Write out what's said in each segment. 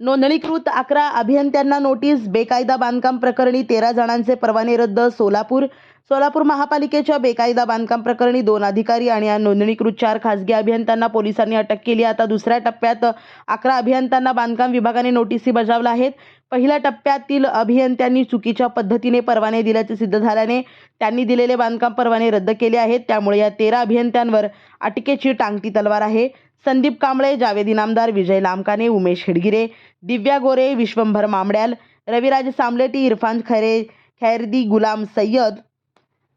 नोंदणीकृत अकरा अभियंत्यांना नोटीस बेकायदा बांधकाम प्रकरणी तेरा जणांचे परवाने रद्द सोलापूर सोलापूर महापालिकेच्या बेकायदा बांधकाम प्रकरणी दोन अधिकारी आणि या नोंदणीकृत चार खासगी अभियंत्यांना पोलिसांनी अटक केली. आता दुसऱ्या टप्प्यात अकरा अभियंत्यांना बांधकाम विभागाने नोटीसी बजावल्या आहेत. पहिल्या टप्प्यातील अभियंत्यांनी चुकीच्या पद्धतीने परवाने दिल्याचे सिद्ध झाल्याने त्यांनी दिलेले बांधकाम परवाने रद्द केले आहेत. त्यामुळे या तेरा अभियंत्यांवर अटकेची टांगती तलवार आहे. संदीप कांबळे जावेद इनामदार विजय लामकाने उमेश हिडगिरे दिव्या गोरे विश्वंभर मामड्याल रविराज सामलेटी इरफान खैरे खैरदी गुलाम सय्यद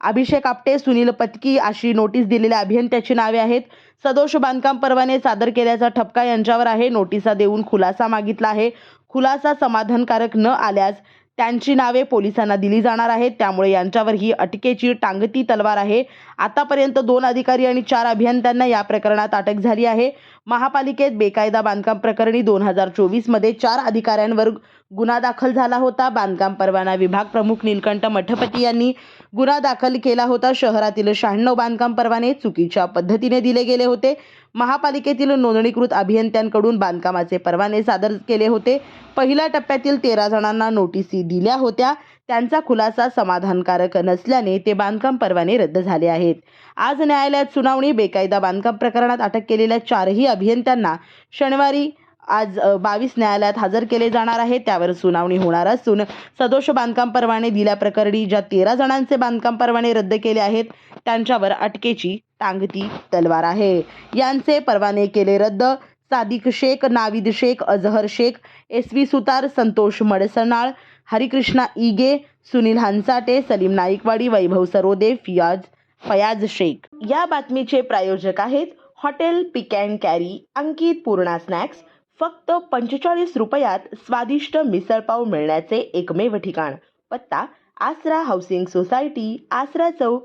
अभिषेक आपटे सुनील पत्की अशी नोटीस दिलेल्या अभियंत्याची नावे आहेत. सदोष बांधकाम परवाने सादर केल्याचा ठपका यांच्यावर आहे. नोटिसा देऊन खुलासा मागितला आहे. खुलासा समाधानकारक न आल्यास त्यांची नावे पोलिसांना दिली जाणार आहेत. त्यामुळे यांच्यावर ही अटकेची टांगती तलवार आहे. आतापर्यंत दोन अधिकारी आणि चार अभियंत्यांना या प्रकरणात अटक झाली आहे. महापालिकेत बेकायदा बांधकाम प्रकरणी दोन हजार चोवीसमध्ये चार अधिकाऱ्यांवर गुन्हा दाखल झाला होता. बांधकाम परवाना विभाग प्रमुख नीलकंठ मठपती यांनी गुन्हा दाखल केला होता. शहरातील शहाण्णव बांधकाम परवाने चुकीच्या पद्धतीने दिले गेले होते. महापालिकेतील नोंदणीकृत अभियंत्यांकडून बांधकामाचे परवाने सादर केले होते. पहिल्या टप्प्यातील तेरा जणांना नोटिसी दिल्या होत्या. त्यांचा खुलासा समाधानकारक नसल्याने ते बांधकाम परवाने रद्द झाले आहेत. आज न्यायालयात सुनावणी बेकायदा बांधकाम प्रकरणात अटक केलेल्या चारही अभियंत्यांना शनिवारी आज बावीस न्यायालयात हजर केले जाणार आहे. त्यावर सुनावणी होणार असून सदोष बांधकाम परवाने दिल्याप्रकरणी ज्या तेरा जणांचे बांधकाम परवाने रद्द केले आहेत त्यांच्यावर अटकेची टांगती तलवार आहे. यांचे परवाने केले रद्द सादिक शेख नाविद शेख अजहर शेख एस व्ही सुतार संतोष मडसनाळ हरिकृष्णा इगे सुनील हंसाटे सलीम नाईकवाडी वैभव सरोदे फियाज फयाज शेख. या बातमीचे प्रायोजक आहेत hotel pick and carry Ankit Purna snacks. फक्त पंचेचाळीस रुपयात स्वादिष्ट मिसळपाव मिळण्याचे एकमेव ठिकाण. पत्ता आसरा हाऊसिंग सोसायटी आसरा चौक